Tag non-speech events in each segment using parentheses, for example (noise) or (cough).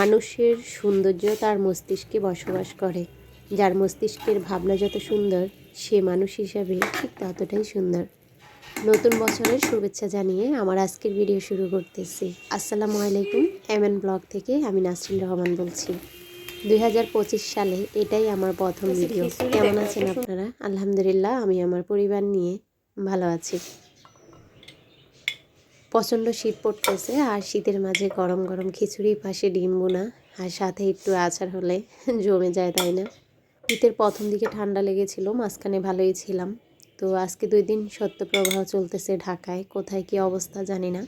মানুষের সৌন্দর্য তার মস্তিষ্কে বসবাস করে। যার মস্তিষ্কের ভাবনা যত সুন্দর সে মানুষ হিসাবে ঠিক ততটাই সুন্দর। নতুন বছরের শুভেচ্ছা জানিয়ে আমার আজকের ভিডিও শুরু করতেছি। আসসালামু আলাইকুম এম এন ব্লগ থেকে আমি নাসরিন রহমান বলছি। দুই হাজার পঁচিশ সালে এটাই আমার প্রথম ভিডিও কেমন আছেন আপনারা? আলহামদুলিল্লাহ আমি আমার পরিবার নিয়ে ভালো আছি। প্রচণ্ড শীত পড়তেছে আর শীতের মাঝে গরম গরম খিচুড়ি পাশে ডিম বোনা আর সাথে একটু আচার হলে (laughs) জমে যায়, তাই না? শীতের প্রথম দিকে ঠান্ডা লেগেছিল, মাঝখানে ভালোই ছিলাম। তো আজকে দুই দিন সত্যপ্রবাহ চলতেছে ঢাকায়, কোথায় কি অবস্থা জানি না।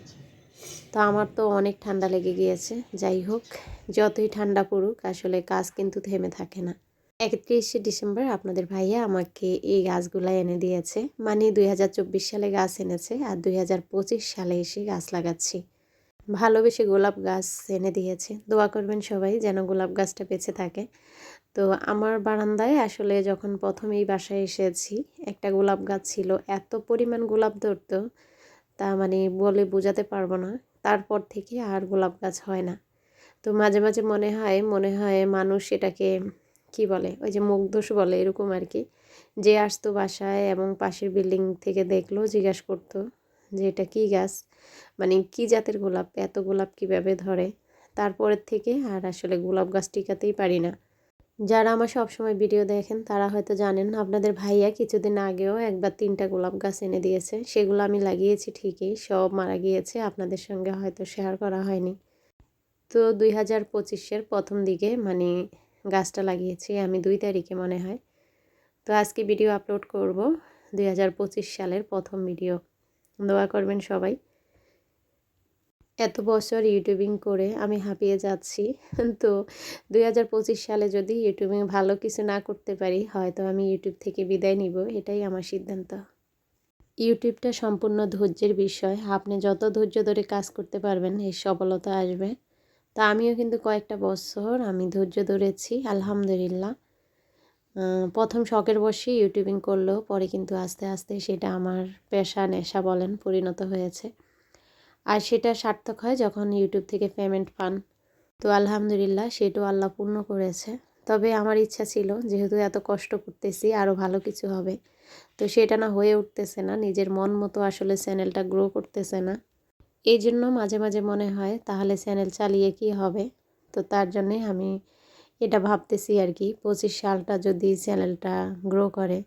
তো আমার তো অনেক ঠান্ডা লেগে গিয়েছে, যাই হোক, যতই ঠান্ডা পড়ুক, আসলে কাজ কিন্তু থেমে থাকে না। একত্রিশে ডিসেম্বর আপনাদের ভাইয়া আমাকে এই গাছগুলো এনে দিয়েছে। মানে দুই হাজার চব্বিশ সালে গাছ এনেছে আর দুই হাজার পঁচিশ সালে এসে গাছ লাগাচ্ছি। ভালোবেসে গোলাপ গাছ এনে দিয়েছে। দোয়া করবেন সবাই যেন গোলাপ গাছটা বেঁচে থাকে। তো আমার বারান্দায় আসলে যখন প্রথম এই বাসায় এসেছি, একটা গোলাপ গাছ ছিল, এত পরিমাণ গোলাপ ধরতো, তা মানে বলে বোঝাতে পারব না। তারপর থেকে আর গোলাপ গাছ হয় না। তো মাঝে মাঝে মনে হয় মনে হয় মানুষ এটাকে কি বলে, ওই যে মুগ্ধস বলে এরকম আর কি যে আসতো বাসায় এবং পাশের বিল্ডিং থেকে দেখল, জিজ্ঞাসা করতো যে এটা কী গাছ? মানে কি জাতের গোলাপ, এত গোলাপ কীভাবে ধরে? তারপরের থেকে আর আসলে গোলাপ গাছ টিকাতেই পারি না। যারা আমার সবসময় ভিডিও দেখেন, তারা হয়তো জানেন, আপনাদের ভাইয়া কিছুদিন আগেও একবার তিনটা গোলাপ গাছ এনে দিয়েছে। সেগুলো আমি লাগিয়েছি ঠিকই, সব মারা গিয়েছে, আপনাদের সঙ্গে হয়তো শেয়ার করা হয়নি। তো দুই হাজার পঁচিশের প্রথম দিকে মানে গাছটা লাগিয়েছি আমি দুই তারিখে মনে হয়। তো আজকে ভিডিও আপলোড করব দুই হাজার পঁচিশ সালের প্রথম ভিডিও দোয়া করবেন সবাই। এত বছর ইউটিউবিং করে আমি হাঁপিয়ে যাচ্ছি। তো দুই হাজার পঁচিশ সালে যদি ইউটিউবিং ভালো কিছু না করতে পারি, হয়তো আমি ইউটিউব থেকে বিদায় নিব, এটাই আমার সিদ্ধান্ত। ইউটিউবটা সম্পূর্ণ ধৈর্যের বিষয়। আপনি যত ধৈর্য ধরে কাজ করতে পারবেন এই সফলতা আসবে। তা আমিও কিন্তু কয়েকটা বছর আমি ধৈর্য ধরেছি, আলহামদুলিল্লাহ। প্রথম শখের বসে ইউটিউবিং করলেও পরে কিন্তু আস্তে আস্তে সেটা আমার পেশা, নেশা বলেন, পরিণত হয়েছে। আর সেটা সার্থক হয় যখন ইউটিউব থেকে পেমেন্ট পান। তো আলহামদুলিল্লাহ সেটাও আল্লাহ পূর্ণ করেছে। তবে আমার ইচ্ছা ছিল যেহেতু এত কষ্ট করতেছি আরও ভালো কিছু হবে। তো সেটা না হয়ে উঠতেছে না, নিজের মন মতো আসলে চ্যানেলটা গ্রো করতেছে না। এই জন্য মাঝে মাঝে মনে হয়, তাহলে চ্যানেল চালিয়ে কি হবে? তো তার জন্যে আমি এটা ভাবতেছি আর কি, পঁচিশ সালটা যদি চ্যানেলটা গ্রো করে,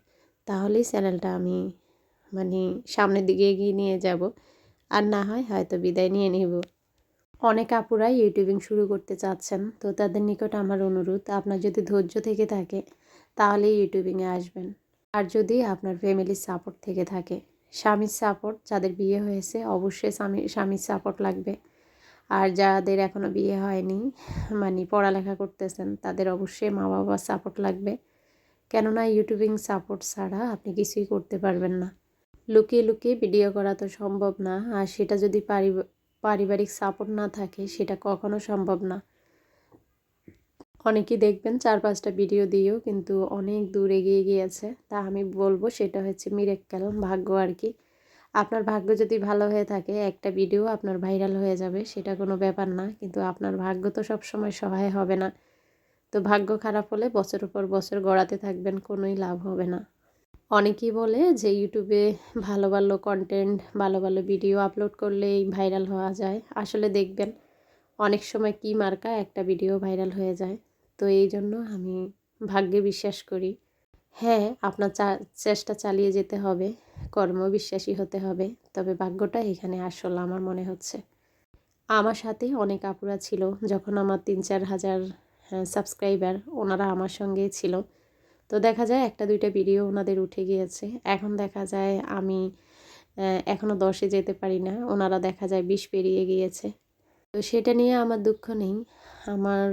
তাহলেই চ্যানেলটা আমি মানে সামনের দিকে এগিয়ে নিয়ে যাব। আর না হয় হয়তো বিদায় নিয়ে নিব। অনেক আপুরাই ইউটিউবিং শুরু করতে চাচ্ছেন, তো তাদের নিকট আমার অনুরোধ, আপনার যদি ধৈর্য থেকে থাকে তাহলে ইউটিউবিংয়ে আসবেন। আর যদি আপনার ফ্যামিলির সাপোর্ট থেকে থাকে স্বামীর সাপোর্ট যাদের বিয়ে হয়েছে, অবশ্যই স্বামী, স্বামীর সাপোর্ট লাগবে। আর যাদের এখনও বিয়ে হয়নি মানে পড়ালেখা করতেছেন, তাদের অবশ্যই মা বাবার সাপোর্ট লাগবে। কেননা ইউটিউবিং সাপোর্ট ছাড়া আপনি কিছুই করতে পারবেন না। লুকিয়ে লুকিয়ে ভিডিও করা তো সম্ভব না, আর সেটা যদি পারিবারিক সাপোর্ট না থাকে, সেটা কখনো সম্ভব না। অনেকেই দেখবেন চার পাঁচটা ভিডিও দিয়েও কিন্তু অনেক দূর এগিয়ে গিয়েছে। তা আমি বলব সেটা হচ্ছে মিরেক্কাল ভাগ্য আর কি। আপনার ভাগ্য যদি ভালো হয়ে থাকে, একটা ভিডিও আপনার ভাইরাল হয়ে যাবে, সেটা কোনো ব্যাপার না। কিন্তু আপনার ভাগ্য তো সব সময় সহায় হবে না। তো ভাগ্য খারাপ হলে বছরের পর বছর গড়াতে থাকবেন, কোনোই লাভ হবে না। অনেকেই বলে যে ইউটিউবে ভালো ভালো কন্টেন্ট ভালো ভালো ভিডিও আপলোড করলেই ভাইরাল হওয়া যায়। আসলে দেখবেন অনেক সময় কি মার্কা একটা ভিডিও ভাইরাল হয়ে যায়। তো এই জন্য আমি ভাগ্যে বিশ্বাস করি। হ্যাঁ আপনার চেষ্টা চালিয়ে যেতে হবে, কর্মবিশ্বাসী হতে হবে, তবে ভাগ্যটা এখানে আসল আমার মনে হচ্ছে। আমার সাথে অনেক আপুরা ছিল, যখন আমার তিন চার হাজার সাবস্ক্রাইবার ওনারা আমার সঙ্গেই ছিল। তো দেখা যায় একটা দুইটা ভিডিও ওনাদের উঠে গিয়েছে। এখন দেখা যায় আমি এখনও দশে যেতে পারি না, ওনারা দেখা যায় বিষ পেরিয়ে গিয়েছে। তো সেটা নিয়ে আমার দুঃখ নেই। আমার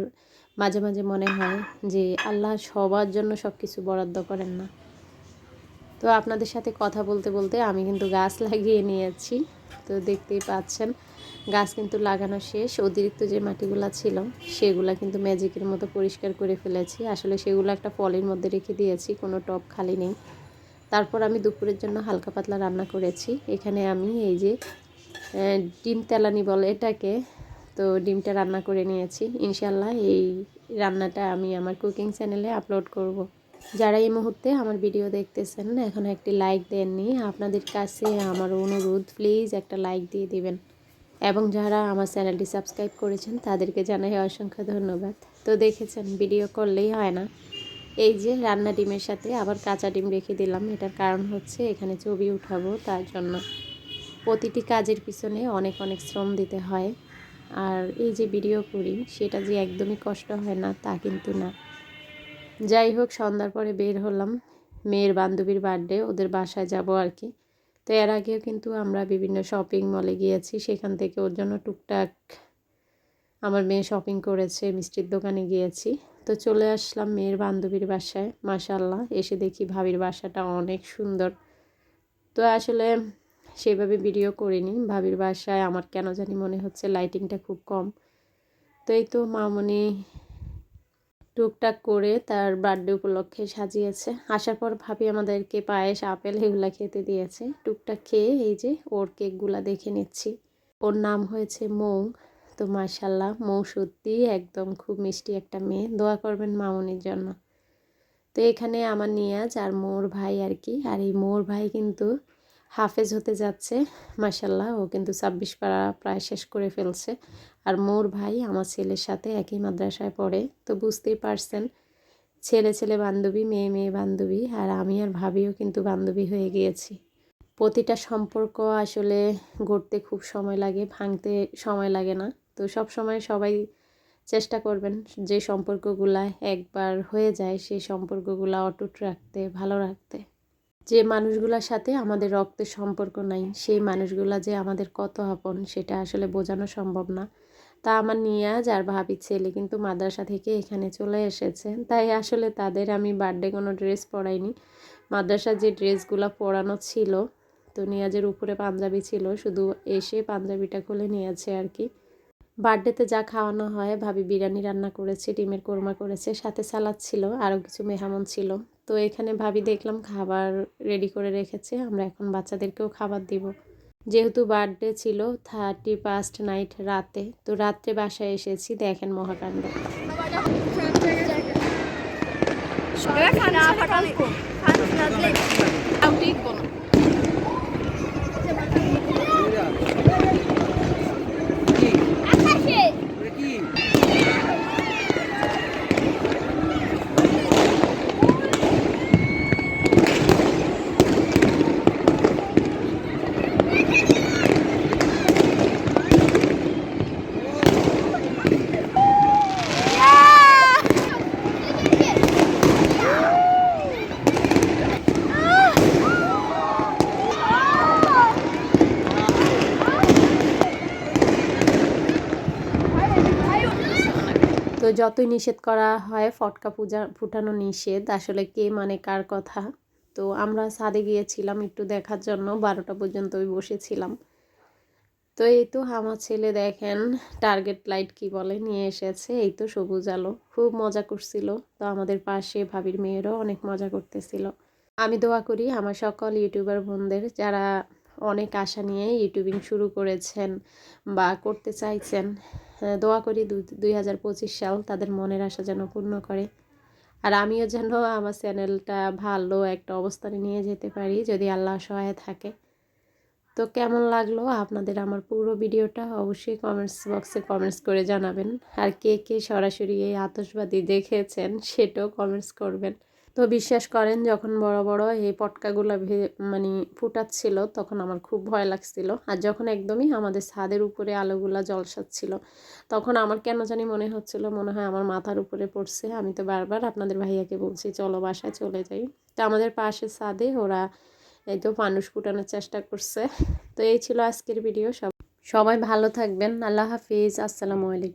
মাঝে মাঝে মনে হয় যে আল্লাহ সবার জন্য সব কিছু বরাদ্দ করেন না। তো আপনাদের সাথে কথা বলতে বলতে আমি কিন্তু গাছ লাগিয়ে নিয়েছি। তো দেখতেই পাচ্ছেন, গাছ কিন্তু লাগানো শেষ। অতিরিক্ত যে মাটিগুলো ছিল, সেগুলো কিন্তু ম্যাজিকের মতো পরিষ্কার করে ফেলেছি। আসলে সেগুলো একটা পলির মধ্যে রেখে দিয়েছি, কোনো টপ খালি নেই। তারপর আমি দুপুরের জন্য হালকা পাতলা রান্না করেছি। এখানে আমি এই যে ডিম তেলানি বলে এটাকে তো ডিমটা রান্না করে নিয়েছি। ইনশাল্লাহ এই রান্নাটা আমি আমার কুকিং চ্যানেলে আপলোড করব। যারা এই মুহূর্তে আমার ভিডিও দেখতেছেন, এখন একটি লাইক দেননি, আপনাদের কাছে আমার অনুরোধ, প্লিজ একটা লাইক দিয়ে দিবেন। এবং যারা আমার চ্যানেলটি সাবস্ক্রাইব করেছেন, তাদেরকে জানাই অসংখ্য ধন্যবাদ। তো দেখেছেন, ভিডিও করলেই হয় না। এই যে রান্না ডিমের সাথে আবার কাঁচা ডিম রেখে দিলাম, এটার কারণ হচ্ছে এখানে ছবি উঠাবো তার জন্য। প্রতিটি কাজের পিছনে অনেক অনেক শ্রম দিতে হয়। আর এই যে ভিডিও করি, সেটা যে একদমই কষ্ট হয় না, তা কিন্তু না। যাই হোক, সন্ধ্যার পরে বের হলাম। মেয়ের বান্ধবীর বার্থডে ওদের বাসায় যাব আর কি। তো এর আগেও কিন্তু আমরা বিভিন্ন শপিং মলে গিয়েছি। সেখান থেকে ওর জন্য টুকটাক আমার মেয়ে শপিং করেছে, মিষ্টির দোকানে গিয়েছি। তো চলে আসলাম মেয়ের বান্ধবীর বাসায় মাশাল্লাহ এসে দেখি ভাবির বাসাটা অনেক সুন্দর। তো আসলে সেভাবে ভিডিও করিনি। ভাবির বাসায় আমার কেন জানি মনে হচ্ছে লাইটিংটা খুব কম। তো এই তো মামনি টুকটাক করে তার বার্থডে উপলক্ষে সাজিয়েছে। আসার পর ভাবি আমাদেরকে পায়েস, আপেল এগুলা খেতে দিয়েছে। টুকটাক খেয়ে এই যে ওর কেকগুলা দেখে নিচ্ছি। ওর নাম হয়েছে মৌ। তো মাশাল্লাহ মৌ সত্যি একদম খুব মিষ্টি একটা মেয়ে। দোয়া করবেন মামনির জন্য। তো এখানে আমার নিয়াজ আর মোর ভাই আর কি। আর এই মোর ভাই কিন্তু হাফেজ হতে যাচ্ছে মাসাল্লাহ ও কিন্তু ছাব্বিশ পাড়া প্রায় শেষ করে ফেলছে। আর মোর ভাই আমার ছেলের সাথে একই মাদ্রাসায় পড়ে। তো বুঝতেই পারছেন, ছেলে ছেলে বান্ধবী, মেয়ে মেয়ে বান্ধবী। আর আমি আর ভাবিও কিন্তু বান্ধবী হয়ে গিয়েছি। প্রতিটা সম্পর্ক আসলে গড়তে খুব সময় লাগে, ভাঙতে সময় লাগে না। তো সব সময় সবাই চেষ্টা করবেন যে সম্পর্কগুলা একবার হয়ে যায়, সেই সম্পর্কগুলা অটুট রাখতে, ভালো রাখতে। যে মানুষগুলোর সাথে আমাদের রক্তের সম্পর্ক নাই, সেই মানুষগুলা যে আমাদের কত আপন, সেটা আসলে বোঝানো সম্ভব না। তা আমার নিয়াজ আর ভাবি ছেলে কিন্তু মাদ্রাসা থেকে এখানে চলে এসেছে। তাই আসলে তাদের আমি বার্থডে কোনো ড্রেস পরাইনি। মাদ্রাসার যে ড্রেসগুলো পরানো ছিল, তো নিয়াজের উপরে পাঞ্জাবি ছিল, শুধু এসে পাঞ্জাবিটা খুলে নিয়েছে আর কি বার্থডেতে যা খাওয়ানো হয়, ভাবি বিরিয়ানি রান্না করেছে, ডিমের কোরমা করেছে, সাথে সালাদ ছিল, আরও কিছু মেহমান ছিল। তো এখানে ভাবি দেখলাম খাবার রেডি করে রেখেছে আমরা এখন বাচ্চাদেরকেও খাবার দিব। যেহেতু বার্থডে ছিল থার্টি ফার্স্ট নাইট রাতে তো রাত্রে বাসায় এসেছি দেখেন মহাকাণ্ড তো যতই নিষেধ করা হয়, ফটকা পূজা, ফুটানো নিষেধ, আসলে কে মানে কার কথা। তো আমরা ছাদে গিয়েছিলাম একটু দেখার জন্য, বারোটা পর্যন্ত ওই বসেছিলাম। তো এই তো আমার ছেলে দেখেন টার্গেট লাইট কি বলে, নিয়ে এসেছে। এই তো সবুজ আলো, খুব মজা করছিল। তো আমাদের পাশে ভাবির মেয়েরও অনেক মজা করতেছিল। আমি দোয়া করি আমার সকল ইউটিউবার বোনদের, যারা অনেক আশা নিয়ে ইউটিউবিং শুরু করেছেন বা করতে চাইছেন দোয়া করি দুই হাজার পঁচিশ সাল তাদের মনের আশা যেন পূর্ণ করে। আর আমিও যেন আমার চ্যানেলটা ভালো একটা অবস্থানে নিয়ে যেতে পারি, যদি আল্লাহ সহায় থাকে। তো কেমন লাগল আপনাদের আমার পুরো ভিডিওটা? অবশ্যই কমেন্টস বক্সে কমেন্টস করে জানাবেন। আর কে কে সরাসরি এই আতসবাদি দেখেছেন, সেটাও কমেন্টস করবেন। তো বিশ্বাস করেন, যখন বড় বড় এই পটকাগুলো মানে ফুটাচ্ছিল, তখন আমার খুব ভয় লাগছিল। আর যখন একদমই আমাদের ছাদের উপরে আলোগুলা জলসাচ্ছিল, তখন আমার কেন জানি মনে হচ্ছিল, মনে হয় আমার মাথার উপরে পড়ছে। আমি তো বারবার আপনাদের ভাইয়াকে বলছি, চলো বাসায় চলে যাই। তো আমাদের পাশে ছাদে ওরা এই তো মানুষ ফুটানোর চেষ্টা করছে। তো এই ছিল আজকের ভিডিও, সব, সবাই ভালো থাকবেন, আল্লাহ হাফিজ, আসসালামু আলাইকুম।